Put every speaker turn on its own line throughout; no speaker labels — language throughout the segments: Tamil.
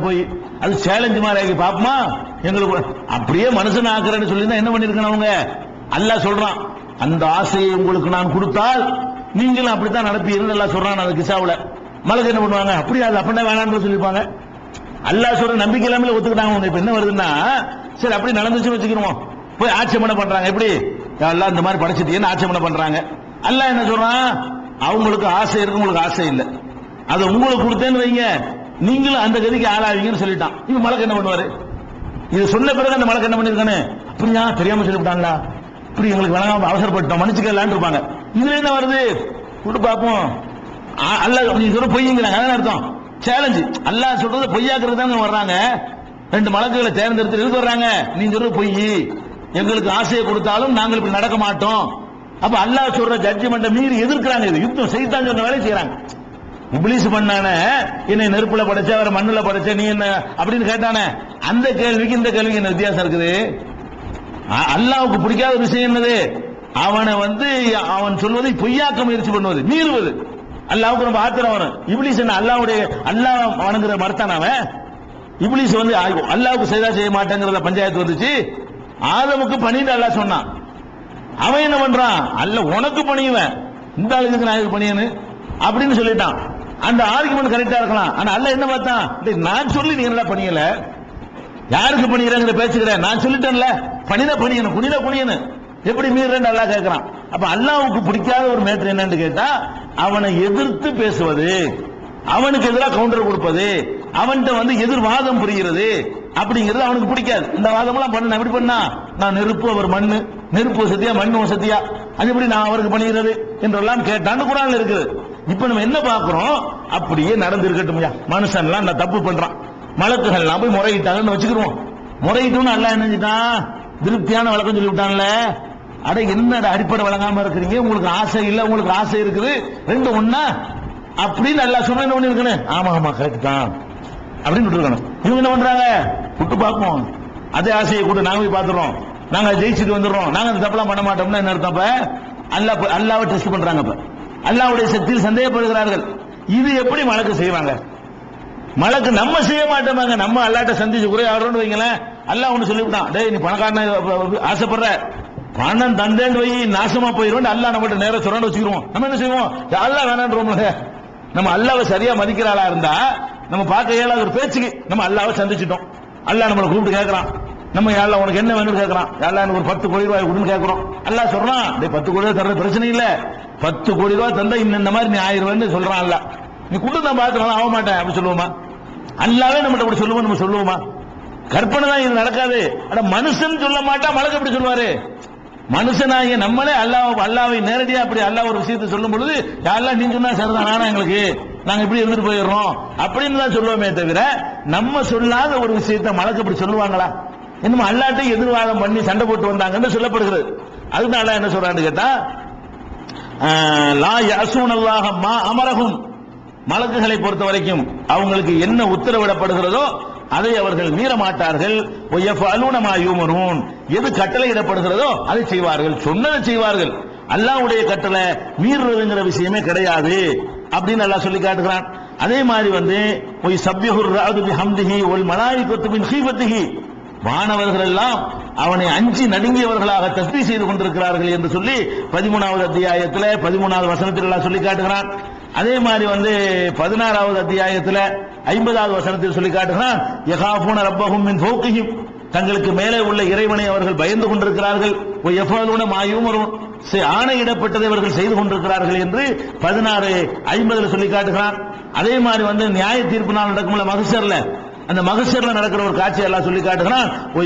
போய் அது சேலஞ்சு மாதிரி ஆகி எங்களுக்கு அப்படியே மனுஷன் ஆக்குறேன்னு சொல்லி என்ன பண்ணிருக்கணும் அவங்க? அல்லாஹ் சொல்றான் அந்த ஆசையை உங்களுக்கு நான் கொடுத்தால் நீங்களும் அப்படித்தான் நடப்பீர்கள் எல்லாம் சொல்றான் அந்த கிசாவில். மலக்கு என்ன பண்ணுவாங்க? அப்படியா அது அப்படின்னா வேணாம்னு சொல்லியிருப்பாங்க. அல்லாஹ் சொல்ற நம்பிக்கை இல்லாமல ஒத்துக்கிட்டாங்க அவங்க. இப்ப என்ன வருதுன்னா சரி அப்படி நடந்துச்சுன்னு வச்சுக்கிறோம் போய் ஆட்சேபனை பண்றாங்க. எப்படி? எல்லாம் இந்த மாதிரி படைச்சிட்டீங்கன்னு ஆட்சேபனை பண்றாங்க? அல்ல என்ன சொல்றான்? அவங்களுக்கு ஆசை இருக்கு உங்களுக்கு ஆசை இல்லை. அதை உங்களுக்கு கொடுத்தேன்னு வைங்க. நீங்களும் அந்த கதிக்கு ஆளாவீங்கன்னு சொல்லிட்டான். இவன் மலக்கு என்ன பண்ணுவாரு? இது சொன்ன பிறகு அந்த மலக்கு என்ன பண்ணிருக்கானே அப்படியா? தெரியாம சொல்லிவிட்டாங்களா? இப்படி எங்களுக்கு வழங்காம அவசரப்பட்டோம் மன்னிச்சுக்கலான் இருப்பாங்க. இதுல என்ன வருது? விட்டு பார்ப்போம் அல்ல அல்லாஹ் நீ சொல்ற பொய்யுங்கிறாங்க அதான் அர்த்தம்? சேலஞ்சு அல்லாஹ் சொல்றது பொய்யாக்குறது தான் வர்றாங்க. ரெண்டு மலக்குகளை தேர்ந்தெடுத்து எழுதி வர்றாங்க. நீ சொல்றது பொய். எங்களுக்கு ஆசையை கொடுத்தாலும் நாங்கள் இப்படி நடக்க மாட்டோம். அப்ப அல்லாஹ் சொல்ற ஜட்ஜ்மெண்ட்டை மீறி எதிர்க்கிறாங்க இது. யுத்தம் செய்தான் சொன்ன வேலை செய்யறாங்க இப்ளீஸ் பண்ணான. என்னை நெருப்புல படைச்ச அவரை மண்ணுல படைச்ச நீ என்ன? அப்படின்னு கேட்டானே. அந்த கேள்விக்கு இந்த கேள்விக்கு என்ன வித்தியாசம் இருக்குது? அல்லாவுக்கு பிடிக்காத விஷயம் என்னது? அவனை வந்து அவன் சொல்வதை பொய்யாக்க முயற்சி பண்ணுவது மீறுவது. அல்லாவுக்கு ரொம்ப ஆத்திரம் வரும். இப்ளீஸ் என்ன அல்லாவுடைய அல்லாஹ் வணங்குற மறுத்தான் அவன்? இப்ளீஸ் வந்து அல்லாவுக்கு செய்தா செய்ய மாட்டேங்கிறத பஞ்சாயத்து வந்துச்சு. ஆதமுக்கு பண்ணிட்டு அல்லாஹ் சொன்னான். அவன் என்ன பண்றான்? அல்ல உனக்கு பணியுவன். இந்த ஆளுக்கு நான் இதுக்கு பணியனு அப்படின்னு சொல்லிட்டான். அந்த ஆர்குமெண்ட் கரெக்டா இருக்கலாம். ஆனா அல்ல என்ன பார்த்தான் நான் சொல்லி நீ என்ன பண்ணியல? யாருக்கு பண்ணிக்கிறேங்கிற பேசுகிறேன் நான் சொல்லிட்டேன்ல. பணித பண்ணியணும் குனித குனியனு. எப்படி மீறேன்னு நல்லா கேட்கிறான். அப்ப அல்லாவுக்கு பிடிக்காத ஒரு மேட்ரு என்னன்னு கேட்டா அவனை எதிர்த்து பேசுவது அவனுக்கு எதிராக கவுண்டர் கொடுப்பது அவன்கிட்ட வந்து எதிர்வாதம் புரிகிறது அப்படிங்கிறது அவனுக்கு பிடிக்காது. இந்த வாதம்லாம் பண்ண எப்படி பண்ணா? நான் நெருப்பு அவர் மண்ணு. நெருப்பு சத்தியா மண்ணு சத்தியா அது எப்படி நான் அவருக்கு பண்ணுகிறது என்றெல்லாம் கேட்டான்னு குரான் இருக்குது. இப்ப நம்ம என்ன பாக்குறோம் அப்படியே நடந்து இருக்கட்டும் மனுஷன்லாம் நான் தப்பு பண்றான். மலக்குகள்லாம் போய் முறையிட்டாங்கன்னு வச்சுக்கிறோம் முறையிட்டோம்னு நல்லா என்ன திருப்தியான வழக்கம் சொல்லி விட்டான்ல அட என்ன அடிப்படை வழங்காம இருக்கிறீங்க? உங்களுக்கு ஆசை இல்ல உங்களுக்கு ஆசை இருக்குது. ரெண்டு ஒண்ணா? அப்படின்னு நல்லா சொன்ன என்ன பண்ணிருக்கணும் ஆமா ஆமா கரெக்ட் தான். அப்படின்னு விட்டுருக்கணும். இவங்க என்ன பண்றாங்க? விட்டு பார்ப்போம். அதே ஆசையை கூட நாங்க போய் பாத்துறோம் நாங்க ஜெயிச்சுட்டு வந்துடுறோம். நாங்க அந்த தப்பெல்லாம் பண்ண மாட்டோம்னா என்ன அர்த்தம் அல்லா அல்லாவை டெஸ்ட் பண்றாங்க இப்ப அல்லாவுடைய சக்தியில் சந்தேகப்படுகிறார்கள். இது எப்படி மலக்கு செய்வாங்க? மலக்கு நம்ம செய்ய மாட்டோமாங்க. நம்ம அல்லாட்ட சந்திச்சு குறை வைங்களேன். அல்லாஹ் ஒன்று சொல்லிவிட்டான். டேய் நீ பணக்காரன ஆசைப்படுற? பணம் தந்தேன்னு போய் நாசமா போயிரும் அல்லாஹ் நம்மகிட்ட நேரம் சொல்றான்னு வச்சுக்கிறோம் நம்ம என்ன செய்வோம்? அல்லா வேணான்றோம்ல. நம்ம அல்லாவை சரியா மதிக்கிறாளா இருந்தா நம்ம பார்க்க இயலாத ஒரு பேச்சுக்கு நம்ம அல்லாவை சந்திச்சிட்டோம். அல்லா நம்மளை கூப்பிட்டு கேட்கறான். நம்ம யாழ்ல உனக்கு என்ன வேணும்னு கேட்கறான்? யாழ்ல எனக்கு ஒரு பத்து கோடி ரூபாய் கொடுன்னு கேட்கறோம். அல்லாஹ் சொல்றான் டேய் பத்து கோடி ரூபாய் தர்றது பிரச்சனை இல்லை. பத்து கோடி ரூபாய் தந்தா இன்ன இந்த மாதிரி நீ ஆயிரம் ரூபாய்னு சொல்றான் நீ கொடுத்து நான் பார்த்துக்கலாம் ஆக மாட்டேன் அப்படி சொல்லுவோமா? அல்லாவே நம்மகிட்ட அப்படி சொல்லுவோம் நம்ம சொல்லுவோமா? கற்பனை தான் இது நடக்காது. ஆனா மனுஷன் சொல்ல மாட்டா மலக்கு எப்படி சொல்லுவாரு. மனுஷனாகிய நம்மளே அல்லாஹ் அல்லாவை நேரடியா அப்படி அல்லாஹ் ஒரு விஷயத்தை சொல்லும் பொழுது யாரெல்லாம் நீ சொன்னா சரிதான் நானா எங்களுக்கு? நாங்க இப்படி இருந்துட்டு போயிடுறோம். அப்படின்னு தான் சொல்லுவோமே தவிர நம்ம சொல்லாத ஒரு விஷயத்த மலக்கு அப்படி சொல்லுவாங்களா? இன்னும் அல்லாட்டையும் எதிர்வாதம் பண்ணி சண்டை போட்டு வந்தாங்கன்னு சொல்லப்படுகிறது. அதுதான் என்ன சொல்றான்னு கேட்டா லா யசூன் அல்லாஹ் மா அமரகும் மலக்குகளை பொறுத்த வரைக்கும் அவங்களுக்கு என்ன உத்தரவிடப்படுகிறதோ அதை அவர்கள் மீறமாட்டார்கள். அலூனமா எது கட்டளையிடப்படுகிறதோ அதை செய்வார்கள். சொன்னதை செய்வார்கள். அல்லாவுடைய கட்டளை மீறுறதுங்கிற விஷயமே கிடையாது அப்படின்னு அல்லாஹ் சொல்லி காட்டுகிறான். அதே மாதிரி வந்து ஒய் சப்யஹுர் ராது ஹம்திஹி ஒல் மலாய் பின் ஹீபத்திஹி வானவர்கள் எல்லாம் அவனை அஞ்சி நடுங்கியவர்களாக தஸ்தி செய்து கொண்டிருக்கிறார்கள் என்று சொல்லி பதிமூணாவது அத்தியாயத்தில் பதிமூணாவது வசனத்தில் எல்லாம் சொல்லி காட்டுகிறான். அதே மாதிரி வந்து பதினாறாவது அத்தியாயத்தில் ஐம்பதாவது வசனத்தில் சொல்லி காட்டுகிறான். யகாபூன ரப்பகும் மின் ஃபௌகிஹிம் தங்களுக்கு மேலே உள்ள இறைவனை அவர்கள் பயந்து கொண்டிருக்கிறார்கள். எஃபாலூன மாயும் வரும் ஆணையிடப்பட்டதை அவர்கள் செய்து கொண்டிருக்கிறார்கள் என்று பதினாறு ஐம்பதுல சொல்லி காட்டுகிறான். அதே மாதிரி வந்து நியாய தீர்ப்பு நாள் நடக்கும்ல மகசர்ல. அந்த மகசர்ல நடக்கிற ஒரு காட்சி எல்லாம் சொல்லி காட்டுகிறான் ஓ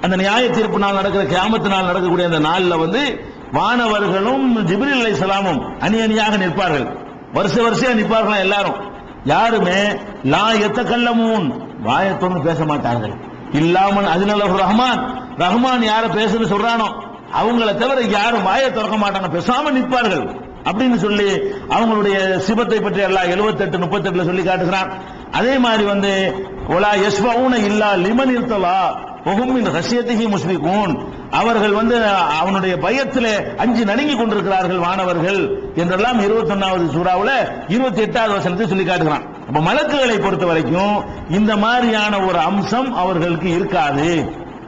அந்த நியாய தீர்ப்பு நாள் நடக்கிற கியாமத்து நாள் நடக்கக்கூடிய அந்த நாள்ல வந்து வானவர்களும் அலை சலாமும் அணி அணியாக நிற்பார்கள். வருஷ வருஷம் நிற்பார்களாம் எல்லாரும்? யாருமே லா எத்த கல்லமும் வாயத்தோடு பேச மாட்டார்கள். இல்லாமல் அதனால ரஹ்மான். ரஹ்மான் யார பேசுன்னு சொல்றானோ? அவங்கள தவிர யாரும் வாயை திறக்க மாட்டாங்க பேசாம நிற்பார்கள். அப்படின்னு சொல்லி அவங்களுடைய சிபத்தை பற்றி எல்லாம் 78 முப்பத்தெட்டுல சொல்லி காட்டுகிறான். அதே மாதிரி வந்து ஒலா யஸ்வவுன இல்லா லிமன் இருத்தலா ஒஹுமின் ரஷ்யத்திகி முஸ்லிகூன் அவர்கள் வந்து அவனுடைய பயத்தில் அஞ்சு நடுங்கி கொண்டிருக்கிறார்கள் வானவர்கள் என்றெல்லாம் இருபத்தி ஒன்னாவது சூறாவில் இருபத்தி எட்டாவது வசனத்தை சொல்லி காட்டுகிறான். அப்ப மலக்குகளை பொறுத்த வரைக்கும் இந்த மாதிரியான ஒரு அம்சம் அவர்களுக்கு இருக்காது.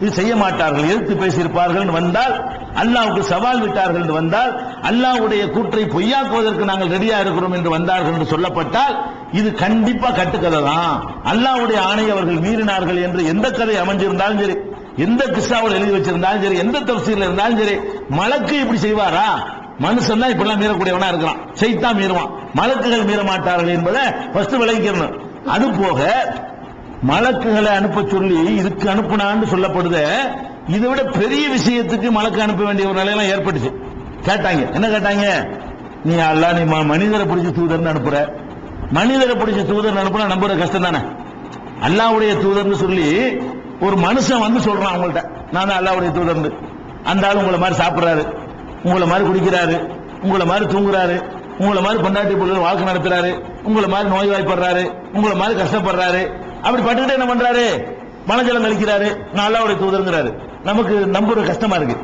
இது செய்ய மாட்டார்கள் எதிர்த்து பேசியிருப்பார்கள் வந்தால் அல்லாவுக்கு சவால் விட்டார்கள் என்று வந்தால் அல்லாஹ்வுடைய கூற்றை பொய்யாக்குவதற்கு நாங்கள் ரெடியா இருக்கிறோம் என்று வந்தார்கள் என்று சொல்லப்பட்டால் இது கண்டிப்பா கட்டுக்கதை தான் அல்லாஹ்வுடைய ஆணை அவர்கள் மீறினார்கள் என்று எந்த கதை அமைஞ்சிருந்தாலும் சரி எந்த கிஸ்ஸாவில் எழுதி வச்சிருந்தாலும் சரி எந்த தப்சீர்ல இருந்தாலும் சரி மலக்கு இப்படி செய்வாரா? மனுஷன் தான் இப்படிலாம் மீறக்கூடியவனா இருக்கிறான். செய்தான் மீறுவான். மலக்குகள் மீற மாட்டார்கள் என்பதை ஃபர்ஸ்ட் விளங்கிக்கணும். அது போக மலக்குகளை அனுப்ப சொல்லி இதுக்கு அனுப்புனான்னு சொல்லப்படுத இதை விட பெரிய விஷயத்துக்கு மலக்கு அனுப்ப வேண்டிய ஒரு நிலையெல்லாம் ஏற்பட்டுச்சு. கேட்டாங்க. என்ன கேட்டாங்க? நீ அல்ல நீ மனிதரை பிடிச்ச தூதர்னு அனுப்புற. மனிதரை பிடிச்ச தூதர் அனுப்புனா நம்புற கஷ்டம் தானே? அல்லாவுடைய தூதர்னு சொல்லி ஒரு மனுஷன் வந்து சொல்றான் அவங்கள்ட்ட. நான் தான் அல்லாவுடைய தூதர்னு. அந்த ஆள் உங்களை மாதிரி சாப்பிடுறாரு. உங்களை மாதிரி குடிக்கிறாரு. உங்களை மாதிரி தூங்குறாரு. உங்களை மாதிரி பொண்டாட்டி பிள்ளைகள் வாழ்க்கை நடத்துறாரு. உங்களை மாதிரி நோய்வாய்ப்படுறாரு. உங்களை மாதிரி கஷ்டப்படுறாரு. அப்படி பட்டுக்கிட்டு என்ன பண்றாரு? மனஜலம் கழிக்கிறாரு நான் அல்லாவுடைய தூதருங்கிறாரு. நமக்கு நம்புற கஷ்டமா இருக்கு.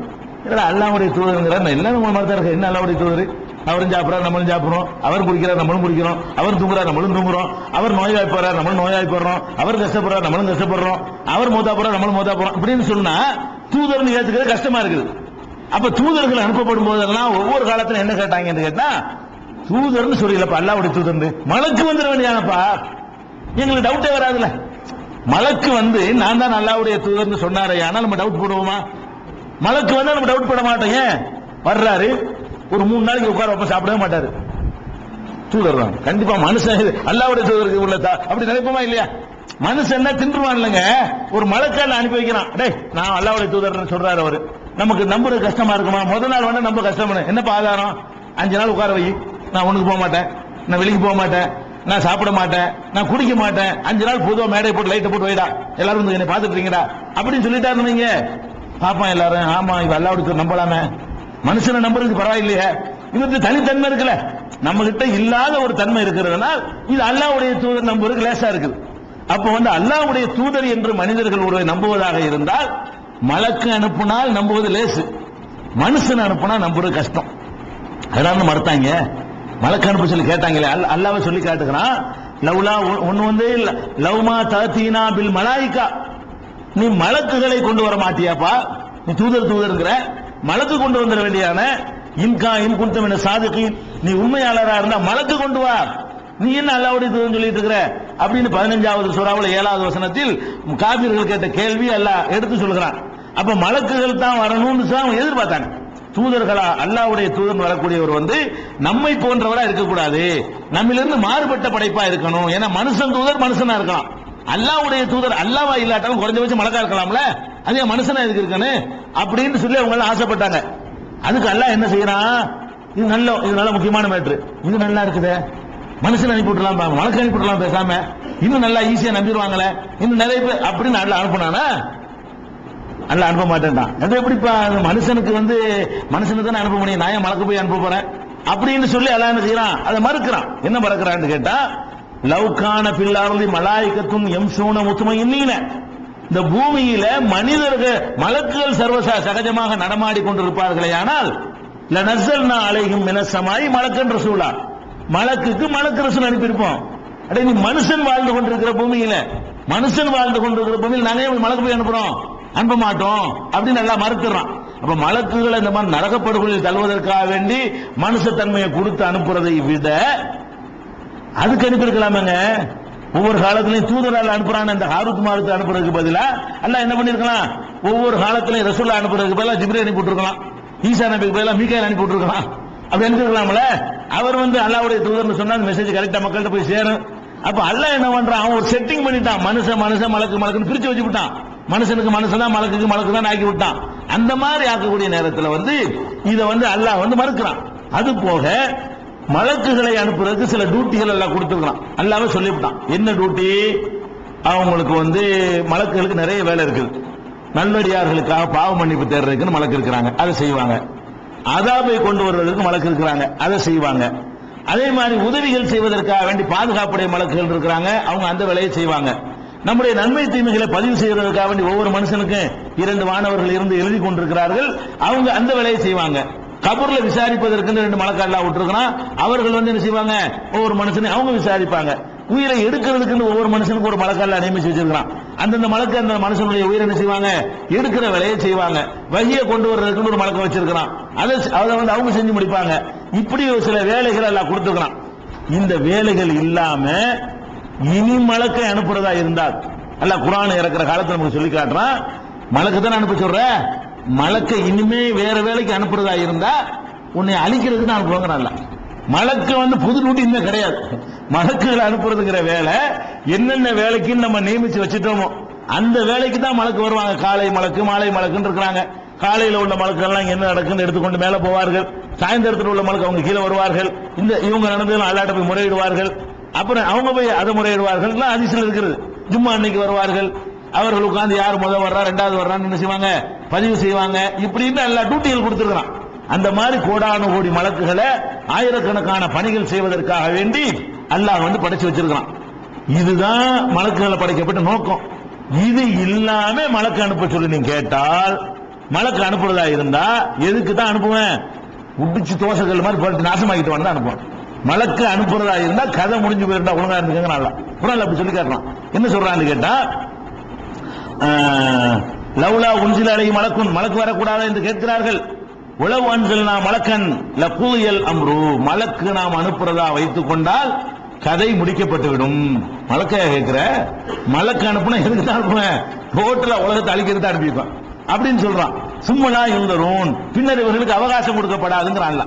இல்லை அல்லாவுடைய தூதருங்கிறார்? நான் எல்லாம் உங்களை மாதிரி தான் இருக்கு என்ன அல்லாவுடைய தூதர்? அவரும் சாப்பிட்றாரு நம்மளும் சாப்பிட்றோம். அவர் குடிக்கிறார் நம்மளும் குடிக்கிறோம். அவர் தூங்குறா நம்மளும் தூங்குறோம். அவர் நோய்வாய்ப்படுறார் நம்மளும் நோய்வாய்ப்படுறோம் அவர் கஷ்டப்படுறாரு நம்மளும் கஷ்டப்படுறோம். அவர் மூத்தா போறா நம்மளும் மூத்தா போறோம். அப்படின்னு சொன்னா தூதர்னு ஏத்துக்கிறது கஷ்டமா இருக்குது. அப்ப தூதர்கள் அனுப்பப்படும் போதெல்லாம் ஒவ்வொரு காலத்துல என்ன கேட்டாங்கன்னு கேட்டா தூதர்னு சொல்லலப்பா அல்லாவுடைய தூதர்னு. மலைக்கு வந்துட வேண்டியானப்பா எங்களுக்கு டவுட்டே வராதுல்ல. மலக்கு வந்து நான் தான் அல்லாவுடைய தூதர்னு சொன்னாரே ஆனால் நம்ம டவுட் போடுவோமா? மலக்கு வந்து நம்ம டவுட் போட மாட்டோம் ஏன்? வர்றாரு ஒரு மூணு நாளைக்கு உட்கார வைப்ப சாப்பிடவே மாட்டாரு. தூதர் தான். கண்டிப்பா மனுஷன் அல்லாவுடைய தூதருக்கு உள்ள அப்படி நினைப்போமா இல்லையா? மனுஷன் தின்றுவான் இல்லைங்க? ஒரு மலக்கால அனுப்பி வைக்கிறான். டே நான் அல்லாவுடைய தூதர் சொல்றாரு அவரு. நமக்கு நம்புறது கஷ்டமா இருக்குமா? முதல் நாள் வந்து நம்ம கஷ்டம் என்ன ஆதாரம்? அஞ்சு நாள் உட்கார வை. நான் ஒண்ணுக்கு போக மாட்டேன். நான் வெளிக்கு போக மாட்டேன். நான் சாப்பிட மாட்டேன் நான் குடிக்க மாட்டேன் அஞ்சு நாள் பொதுவா மேடை போட்டு லைட்டை போட்டு வைடா. எல்லாரும் வந்து என்னை பாத்துட்டு அப்படின்னு சொல்லிட்டாரு நீங்க பாப்பா எல்லாரும் ஆமா இவ அல்லாவுடைய நம்பலாமே. மனுஷனை நம்புறதுக்கு பரவாயில்லையே. இவருக்கு தனித்தன்மை இருக்குல்ல. நம்ம கிட்ட இல்லாத ஒரு தன்மை இருக்கிறதுனால் இது அல்லாவுடைய தூதர் நம்புவதற்கு லேசா இருக்குது. அப்ப வந்து அல்லாவுடைய தூதர் என்று மனிதர்கள் ஒருவரை நம்புவதாக இருந்தால் மலக்கு அனுப்புனால் நம்புவது லேசு. மனுஷன் அனுப்புனா நம்புறது கஷ்டம். அதான் மறுத்தாங்க மலக்கு சொல்லி கேட்டாங்களே அல்ல அல்லாவை சொல்லி காட்டுக்கிறான் லவ்லா ஒன்னு வந்து லவ்மா தீனா பில் மலாய்க்கா. நீ மலக்குகளை கொண்டு வர மாட்டியாப்பா? நீ தூதர் தூதர்ங்கிற. மலக்கு கொண்டு வந்துட வேண்டியான இன்கா இன் குந்தம் என்ன சாதுக்கு நீ உண்மையாளரா இருந்தா மலக்கு கொண்டு வா. நீ என்ன அல்லாவுடைய தூதர் சொல்லிட்டு இருக்கிற? அப்படின்னு பதினஞ்சாவது சுறாவில் ஏழாவது வசனத்தில் காவிர்கள் கேட்ட கேள்வி அல்லாஹ் எடுத்து சொல்கிறான். அப்ப மலக்குகள் தான் வரணும்னு தான் எதிர்பார்த்தாங்க தூதர்களா அல்லாவுடைய தூதர் வரக்கூடியவர் வந்து நம்மை போன்றவரா இருக்கக்கூடாது. நம்மிலிருந்து மாறுபட்ட படைப்பா இருக்கணும். ஏன்னா மனுஷன் தூதர் மனுஷனா இருக்கலாம். அல்லாவுடைய தூதர் அல்லாவா இல்லாட்டாலும் குறைஞ்சபட்சம் மலக்கா இருக்கலாம்ல? அதே மனுஷனா எதுக்கு இருக்கணும் அப்படின்னு சொல்லி அவங்க ஆசைப்பட்டாங்க. அதுக்கு அல்லாஹ் என்ன செய்யறான் இது நல்ல இது நல்ல முக்கியமான மேட்ரு இது நல்லா இருக்குதே. மனுஷன் அனுப்பி விட்டுலாம் மலக்கு அனுப்பி பேசாம. இன்னும் நல்லா ஈஸியா நம்பிடுவாங்களே. இன்னும் நிறைய பேர் அப்படின்னு நல்லா அனுப்புனானா? அல்ல அனுப்ப மாட்டேன்டான் அது எப்படிப்பா மனுஷனுக்கு வந்து மனுஷனுக்கு தானே அனுப்ப முடியும்? நான் ஏன் மலக்கு போய் அனுப்ப போறேன்? அப்படின்னு சொல்லி அல்லாஹ் என்ன செய்யறான்? அதை மறுக்கிறான். என்ன மறக்கிறான்னு கேட்டா லவ்கான பில்லாரதி மலாய்க்கத்தும் எம் சூன முத்துமையின்ன இந்த பூமியில மனிதர்கள் மலக்குகள் சர்வச சகஜமாக நடமாடி கொண்டிருப்பார்களே ஆனால் லனசல்னா அலைகும் மினசமாய் மலக்கன் ரசூலா மலக்குக்கு மலக்கு ரசூல் அனுப்பியிருப்போம். அடே நீ மனுஷன் வாழ்ந்து கொண்டிருக்கிற பூமியில மனுஷன் வாழ்ந்து கொண்டிருக்கிற பூமியில் நானே மலக்கு போய் அனுப்புறோம்? அனுப்ப மாட்டோம் அப்படின்னு நல்லா மறுத்துறான். அப்ப மலக்குகளை இந்த மாதிரி நரகப்படுகொலில் தள்ளுவதற்காக வேண்டி மனுஷத்தன்மையை கொடுத்து அனுப்புறதை விட அதுக்கு அனுப்பியிருக்கலாமேங்க ஒவ்வொரு காலத்திலையும் தூதரால் அனுப்புறான் அந்த ஹாரூத் மாருத்து அனுப்புறதுக்கு பதிலா அல்ல என்ன பண்ணிருக்கலாம்? ஒவ்வொரு காலத்திலையும் ரசூல்லா அனுப்புறதுக்கு பதிலாக ஜிப்ரி அனுப்பி விட்டுருக்கலாம். ஈசா நபிக்கு பதிலாக மீக்காயில் அனுப்பி விட்டுருக்கலாம். அப்படி அனுப்பியிருக்கலாம்ல அவர் வந்து அல்லாவுடைய தூதர்னு சொன்னா அந்த மெசேஜ் கரெக்டா மக்கள்கிட்ட போய் சேரும். அப்ப அல்ல என்ன பண்றான்? அவன் ஒரு செட்டிங் பண்ணிட்டான். மனுஷன் மனுஷன் மலக்கு மலக்குன்னு பிரிச்சு வச்சு விட்டான் மனுஷனுக்கு மனுஷன் மலக்குக்கு மலக்கு தான் ஆக்கி விட்டான். அந்த மாதிரி ஆக்கக்கூடிய நேரத்தில் வந்து இதை வந்து அல்லாஹ் வந்து மறுக்கிறான். அது போக மலக்குகளை அனுப்புறதுக்கு சில டியூட்டிகள் எல்லாம் கொடுத்துருக்கான் அல்லாவே சொல்லிவிட்டான். என்ன டியூட்டி அவங்களுக்கு வந்து மலக்குகளுக்கு நிறைய வேலை இருக்குது. நல்லடியார்களுக்காக பாவ மன்னிப்பு தேடுறதுக்குன்னு மலக்கு இருக்கிறாங்க. அதை செய்வாங்க. அதாபை கொண்டு வருவதற்கு மலக்கு இருக்கிறாங்க. அதை செய்வாங்க. அதே மாதிரி உதவிகள் செய்வதற்காக வேண்டி பாதுகாப்புடைய மலக்குகள் இருக்கிறாங்க. அவங்க அந்த வேலையை செய்வாங்க. நம்முடைய நன்மை தீமைகளை பதிவு செய்வதற்காக வேண்டி ஒவ்வொரு மனுஷனுக்கும் இரண்டு மாணவர்கள் இருந்து எழுதி கொண்டிருக்கிறார்கள். அவங்க அந்த வேலையை செய்வாங்க. கபூர்ல விசாரிப்பதற்கு ரெண்டு மலக்காடலா விட்டுருக்கிறான். அவர்கள் வந்து என்ன செய்வாங்க? ஒவ்வொரு மனுஷனையும் அவங்க விசாரிப்பாங்க. உயிரை எடுக்கிறதுக்குன்னு ஒவ்வொரு மனுஷனுக்கு ஒரு மலக்கல்ல நியமிச்சு வச்சிருக்கான் அந்தந்த மலக்கு அந்த மனுஷனுடைய உயிரை என்ன செய்வாங்க? எடுக்கிற வேலையை செய்வாங்க. வகையை கொண்டு வர்றதுக்குன்னு ஒரு மலக்க வச்சிருக்கிறான். அதை அதை வந்து அவங்க செஞ்சு முடிப்பாங்க. இப்படி ஒரு சில வேலைகள் எல்லாம் கொடுத்துருக்கான் இந்த வேலைகள் இல்லாம இனி மலக்கை அனுப்புறதா இருந்தால் அல்ல குரான் இறக்குற காலத்தை நமக்கு சொல்லி காட்டுறான் மலக்கு தானே அனுப்ப சொல்ற? மலக்கை இனிமே வேற வேலைக்கு அனுப்புறதா இருந்தா உன்னை அழிக்கிறதுக்கு நான் அனுப்புவாங்க மலக்கு வந்து புது நூட்டி இன்னும் கிடையாது. மலக்குகளை அனுப்புறதுங்கிற வேலை என்னென்ன வேலைக்குன்னு நம்ம நியமிச்சு வச்சுட்டோமோ அந்த வேலைக்கு தான் மலக்கு வருவாங்க. காலை மலக்கு மாலை மலக்குன்னு இருக்கிறாங்க. காலையில உள்ள மலக்கெல்லாம் என்ன நடக்குன்னு எடுத்துக்கொண்டு மேல போவார்கள். சாயந்தரத்தில் உள்ள மலக்கு அவங்க கீழே வருவார்கள். இந்த இவங்க நடந்ததும் அல்லாட்ட போய் முறையிடுவார்கள். அப்புறம் அவங்க போய் அதை முறையிடுவார்கள். எல்லாம் அதிசயம் இருக்கிறது ஜும்மா அன்னைக்கு வருவார்கள். அவர்கள் உட்கார்ந்து யார் முதல் வர்றா ரெண்டாவது வர்றான்னு என்ன செய்வாங்க? பதிவு செய்வாங்க. இப்படின்னு எல்லா டியூட்டிகள் கொடுத்துருக்கிறான். அந்த மாதிரி கோடானு கோடி மலக்குகளை ஆயிரக்கணக்கான பணிகள் செய்வதற்காக வேண்டி அல்லாஹ் வந்து படைச்சு வச்சிருக்கிறான். இதுதான் மலக்குகளை படைக்கப்பட்ட நோக்கம். இது இல்லாம மலக்கு அனுப்ப சொல்லி நீங்க கேட்டால் மலக்கு அனுப்புறதா இருந்தா எதுக்கு தான் அனுப்புவேன்? உடிச்சு தோசைகள் மாதிரி நாசமாக்கிட்டு வந்து அனுப்புவேன். மலக்கு அனுப்புறதா இருந்தா கதை முடிஞ்சு போயிருந்தா ஒழுங்கா இருந்துக்கங்க நல்லா குரான் அப்படி சொல்லி காட்டலாம் என்ன சொல்றான்னு கேட்டா லவ்லா உன்சில அலை மலக்குன் மலக்கு வரக்கூடாது என்று கேட்கிறார்கள். உளவு நாம் மலக்கன் லக்கூயல் அம்ரு மலக்கு நாம் அனுப்புறதா வைத்துக் கொண்டால் கதை முடிக்கப்பட்டுவிடும். மலக்க கேட்கிற? மலக்கு அனுப்புனா எதுக்கு தான் அனுப்புவேன் ரோட்ல உலகத்தை அழிக்கிறது அனுப்பிப்பேன் அப்படின்னு சொல்றான். சும்மலா இருந்தரும். பின்னர் இவர்களுக்கு அவகாசம் கொடுக்கப்படாதுங்கிறான்ல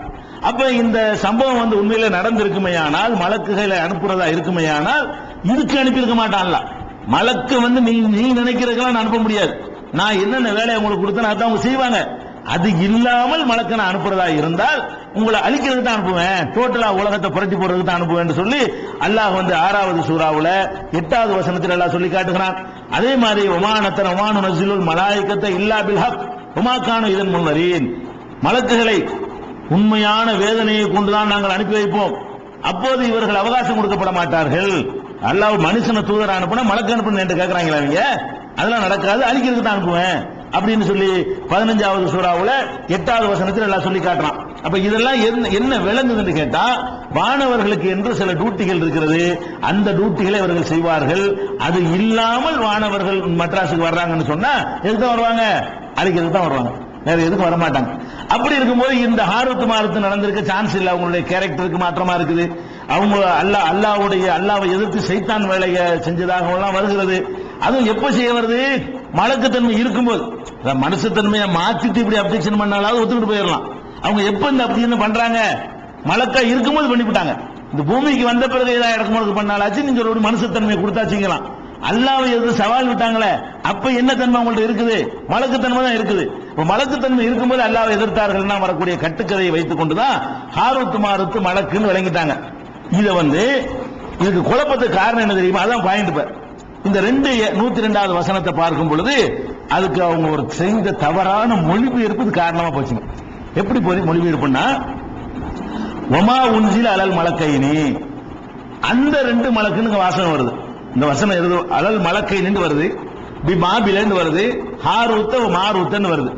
அப்ப இந்த சம்பவம் வந்து உண்மையில நடந்திருக்குமையானால் மலக்குகளை அனுப்புறதா இருக்குமையானால் இதுக்கு அனுப்பியிருக்க மாட்டான்ல. மலக்கு வந்து நீ நீ நினைக்கிறதுக்கெல்லாம் அனுப்ப முடியாது. நான் என்னென்ன வேலையை உங்களுக்கு கொடுத்தேன் அதான் அவங்க செய்வாங்க. அது இல்லாமல் மலக்க நான் அனுப்புறதா இருந்தால் உங்களை அழிக்கிறதுக்கு தான் அனுப்புவேன். டோட்டலா உலகத்தை புரட்டி போடுறது தான் அனுப்புவேன் சொல்லி அல்லாஹ் வந்து ஆறாவது சூறாவுல எட்டாவது வசனத்தில் எல்லாம் சொல்லி காட்டுகிறான். அதே மாதிரி ஒமானத்தன் ஒமானு நசிலுல் மலாய்க்கத்தை இல்லா பில் ஹக். உமாக்கானு இதன் முன்னரீன் மலக்குகளை உண்மையான வேதனையை கொண்டுதான் நாங்கள் அனுப்பி வைப்போம். அப்போது இவர்கள் அவகாசம் கொடுக்கப்பட மாட்டார்கள். அல்லாஹ் மனுஷனை தூதர் அனுப்பினா மலக்கு அனுப்பணும் என்று கேட்கிறாங்களா அவங்க அதெல்லாம் நடக்காது அழிக்கிறதுக்கு தான் அனுப்புவேன். அப்படின்னு சொல்லி பதினஞ்சாவது சூறாவுல எட்டாவது வசனத்தில் எல்லாம் சொல்லி காட்டுறான். அப்ப இதெல்லாம் என்ன என்ன விளங்குதுன்னு கேட்டா வானவர்களுக்கு என்று சில டியூட்டிகள் இருக்கிறது. அந்த டியூட்டிகளை அவர்கள் செய்வார்கள். அது இல்லாமல் வானவர்கள் மட்ராஸுக்கு வர்றாங்கன்னு சொன்னா எதுக்கு தான் வருவாங்க? அழிக்கிறதுக்கு தான் வருவாங்க. வேற எதுக்கும் வரமாட்டாங்க. அப்படி இருக்கும்போது இந்த ஹாரத்து மாரத்து நடந்திருக்க சான்ஸ் இல்லை. அவங்களுடைய கேரக்டருக்கு மாற்றமா இருக்குது. அவங்க அல்லாஹ் அல்லாவுடைய அல்லாவை எதிர்த்து சைத்தான் வேலையை செஞ்சதாக எல்லாம் வருகிறது. அதுவும் எப்ப செய்ய வருது? மலக்குத்தன்மை இருக்கும்போது. மனுஷத்தன்மையை மாத்திட்டு இப்படி அப்டிக்ஷன் பண்ணாலாவது ஒத்துக்கிட்டு போயிடலாம். அவங்க எப்ப இந்த அப்டிக்ஷன் பண்றாங்க? மலக்கா இருக்கும்போது பண்ணிவிட்டாங்க. இந்த பூமிக்கு வந்த பிறகு ஏதாவது இடக்கும்போது பண்ணாலாச்சு நீங்க ஒரு மனுஷத்தன்மையை கொடுத்தாச்சுங்களாம். அல்லாவை எதிர்த்து சவால் விட்டாங்களே அப்ப என்ன தன்மை அவங்கள்ட்ட இருக்குது? மலக்குத்தன்மை தான் இருக்குது. இப்ப மலக்குத்தன்மை இருக்கும்போது அல்லாவை எதிர்த்தார்கள்னா வரக்கூடிய கட்டுக்கதையை வைத்துக் கொண்டுதான் ஹாரூத்து மாருத்து மலக்குன்னு விளங்கிட்டாங்க. இத வந்து இதுக்கு குழப்பத்துக்கு காரணம் என்ன தெரியுமா? அதான் பாயிண்ட் இந்த ரெண்டு நூத்தி ரெண்டாவது வசனத்தை பார்க்கும் பொழுது அதுக்கு அவங்க ஒரு செய்த தவறான மொழிபெயர்ப்பு காரணமா போச்சுங்க. எப்படி போய் மொழிபெயர்ப்புன்னா ஒமா உன்சில் அலல் மலக்கைனி அந்த ரெண்டு மலக்குன்னு வாசனை வருது. இந்த வசனம் எழுது அலல் மலக்கை நின்று வருது பி மாபிலன்னு வருது ஹாரூத்த மாரூத்தன்னு வருது.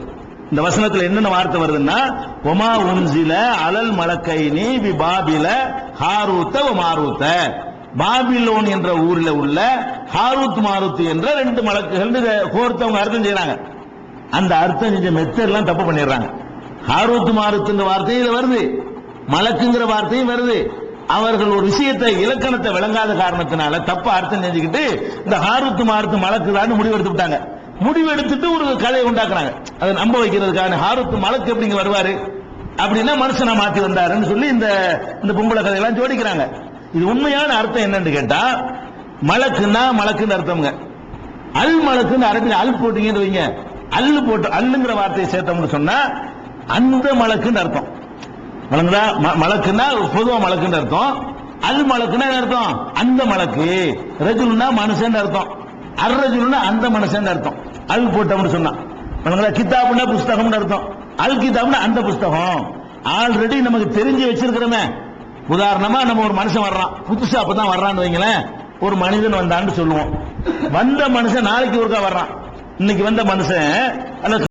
இந்த வசனத்துல என்னென்ன வார்த்தை வருதுன்னா ஒமா உன்சில அலல் மலக்கைனி பி பாபில ஹாரூத்த மாரூத்த. பாபிலோன் என்ற ஊரில் உள்ள ஹாரூத் மாருத் என்ற ரெண்டு மலக்குகள் கோர்த்தவங்க அர்த்தம் செய்யறாங்க அந்த அர்த்தம் செஞ்ச மெத்தட் தப்பு பண்ணிடுறாங்க. ஹாரூத் மாருத்துங்கிற வார்த்தையும் இதுல வருது. மலக்குங்கிற வார்த்தையும் வருது. அவர்கள் ஒரு விஷயத்தை இலக்கணத்தை விளங்காத காரணத்தினால தப்பா அர்த்தம் செஞ்சுக்கிட்டு இந்த ஹாரூத்து மாறுத்து மலக்குதான்னு முடிவெடுத்து விட்டாங்க. முடிவெடுத்துட்டு ஒரு கதையை உண்டாக்குறாங்க. அதை நம்ப வைக்கிறதுக்கான ஹாரூத்து மலக்கு எப்படிங்க வருவாரு? அப்படின்னா மனுஷனை மாத்தி வந்தாருன்னு சொல்லி இந்த இந்த பொம்பளை கதையெல்லாம் ஜோடிக்கிறாங்க. இது உண்மையான அர்த்தம் என்னன்னு கேட்டா மலக்குன்னா மலக்குன்னு அர்த்தம்ங்க. அல் மலக்குன்னு அரபில் அல் போட்டீங்கன்னு வைங்க. அல்லு போட்டு அல்லுங்கிற வார்த்தையை சேர்த்தோம்னு சொன்னா அந்த மலக்குன்னு அர்த்தம். வழங்குதா ம- மலக்குன்னா பொதுவா மலக்குன்னு அர்த்தம். அல் மலக்குன்னா என்ன அர்த்தம்? அந்த மலக்கு. ரஜுல்னா மனுஷன் அர்த்தம். அர்ரஜுல்னா அந்த மனுஷன் அர்த்தம். அல் போட்டம்னு சொன்னான் வழங்குதா கிதாபுன்னா புஸ்தகம்னு அர்த்தம். அல் கிதாப்னா அந்த புஸ்தகம். ஆல்ரெடி நமக்கு தெரிஞ்சு வச்சிருக்கிறோமே. உதாரணமா நம்ம ஒரு மனுஷன் வர்றான். புதுசா அப்பதான் வர்றான்னு வைங்களேன். ஒரு மனிதன் வந்தான்னு சொல்லுவோம். வந்த மனுஷன் நாளைக்கு ஒருக்கா வர்றான். இன்னைக்கு வந்த மனுஷன் அந்த